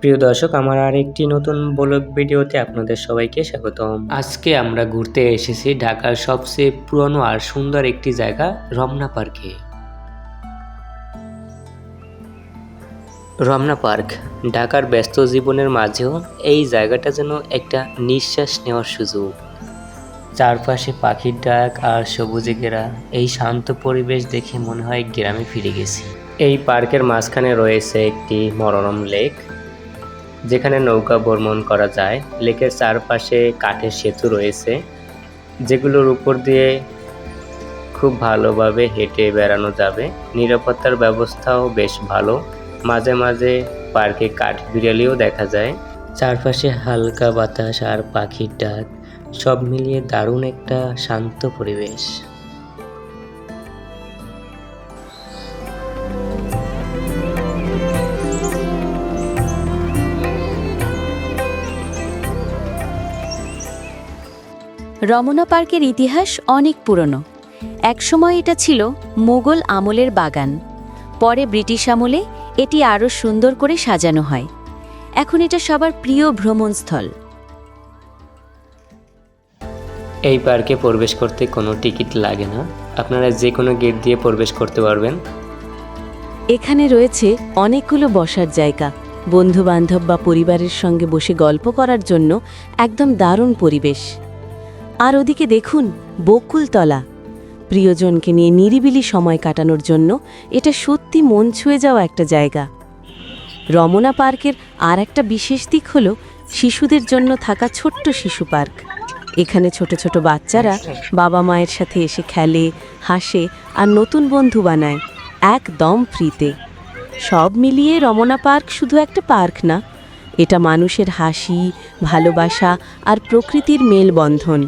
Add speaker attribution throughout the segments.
Speaker 1: প্রিয় দর্শক, আমার আরেকটি নতুন ব্লগ ভিডিওতে আপনাদের সবাইকে স্বাগতম। আজকে আমরা ঘুরতে এসেছি ঢাকার সবচেয়ে পুরনো আর সুন্দর একটি জায়গা, রমনা পার্কে। রমনা পার্ক, ঢাকার ব্যস্ত জীবনের মাঝেও এই জায়গাটা যেন একটা নিঃশ্বাস নেওয়ার সুযোগ। চারপাশে পাখির ডাক আর সবুজে ঘেরা, এই শান্ত পরিবেশ দেখে মনে হয় গ্রামে ফিরে গেছি। এই পার্কের মাঝখানে রয়েছে একটি মনোরম লেক। যেখানে নৌকা ভ্রমণ করা যায়, লেকের চারপাশে কাঠের সেতু রয়েছে, যেগুলোর উপর দিয়ে খুব ভালোভাবে হেঁটে বেড়ানো যাবে। নিরাপত্তার ব্যবস্থাও বেশ ভালো। মাঝে মাঝে পার্কে কাঠ বিড়ালিও দেখা যায়। চারপাশে হালকা বাতাস আর পাখির ডাক, সব মিলিয়ে দারুণ একটা শান্ত পরিবেশ।
Speaker 2: রমনা পার্কের ইতিহাস অনেক পুরনো। একসময় এটা ছিল মোগল আমলের বাগান। পরে ব্রিটিশ আমলে এটি আরও সুন্দর করে সাজানো হয়। এখন এটা সবার প্রিয় ভ্রমণস্থল।
Speaker 1: এই পার্কে প্রবেশ করতে কোনো টিকিট লাগে না। আপনারা যে কোনো গেট দিয়ে প্রবেশ করতে পারবেন।
Speaker 2: এখানে রয়েছে অনেকগুলো বসার জায়গা। বন্ধু বান্ধব বা পরিবারের সঙ্গে বসে গল্প করার জন্য একদম দারুণ পরিবেশ। আর ওদিকে দেখুন, বকুলতলা। প্রিয়জনকে নিয়ে নিরিবিলি সময় কাটানোর জন্য এটা সত্যি মন ছুঁয়ে যাওয়া একটা জায়গা। রমনা পার্কের আর একটা বিশেষ দিক হল শিশুদের জন্য থাকা ছোট্ট শিশু পার্ক। এখানে ছোট ছোট বাচ্চারা বাবা মায়ের সাথে এসে খেলে, হাসে আর নতুন বন্ধু বানায়, একদম ফ্রিতে। সব মিলিয়ে রমনা পার্ক শুধু একটা পার্ক না, এটা মানুষের হাসি, ভালোবাসা আর প্রকৃতির মেলবন্ধন।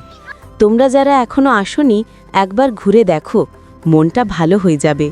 Speaker 2: তোমরা যারা এখনও আসনি একবার ঘুরে দেখো মনটা ভালো হয়ে যাবে।